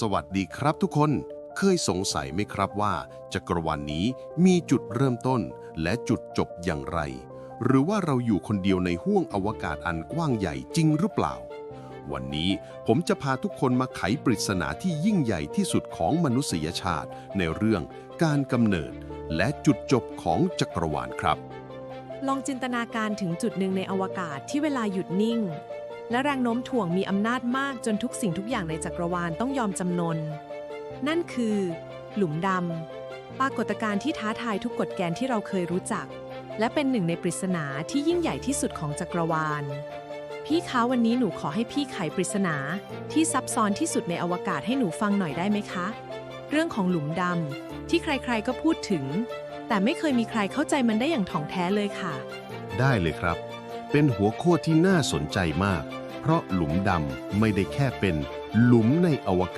สวัสดีครับทุกคน เคยสงสัยไหมครับว่า จักรวาลนนี้มีจุดเริ่มต้นและจุดจบอย่างไร หรือว่าเราอยู่คนเดียวในห้วงอวกาศอันกว้างใหญ่จริงหรือเปล่า วันนี้ผมจะพาทุกคนมาไขปริศนาที่ยิ่งใหญ่ที่สุดของมนุษยชาติ ในเรื่องการกำเนิด และจุดจบของจักรวาลครับ ลองจินตนาการถึงจุดหนึ่งในอวกาศที่เวลาหยุดนิ่ง และแรงโน้มถ่วงมีอำนาจมากจนทุกสิ่งทุกอย่างในจักรวาลต้องยอมจำนน นั่นคือ หลุมดำปรากฏการณ์ที่ท้าทายทุกกฎแกนที่เราเคยรู้จัก และเป็นหนึ่งในปริศนาที่ยิ่งใหญ่ที่สุดของจักรวาล พี่คะวันนี้หนูขอให้พี่ไขปริศนาที่ซับซ้อนที่สุดในอวกาศให้หนูฟังหน่อยได้ไหมคะ เรื่องของหลุมดำที่ใครๆก็พูดถึง แต่ไม่เคยมีใครเข้าใจมันได้อย่างถ่องแท้เลยค่ะ ได้เลยครับ เป็นหัวข้อที่น่าสนใจมาก เพราะหลุมดำไม่ได้แค่เป็นหลุมในอวกาศ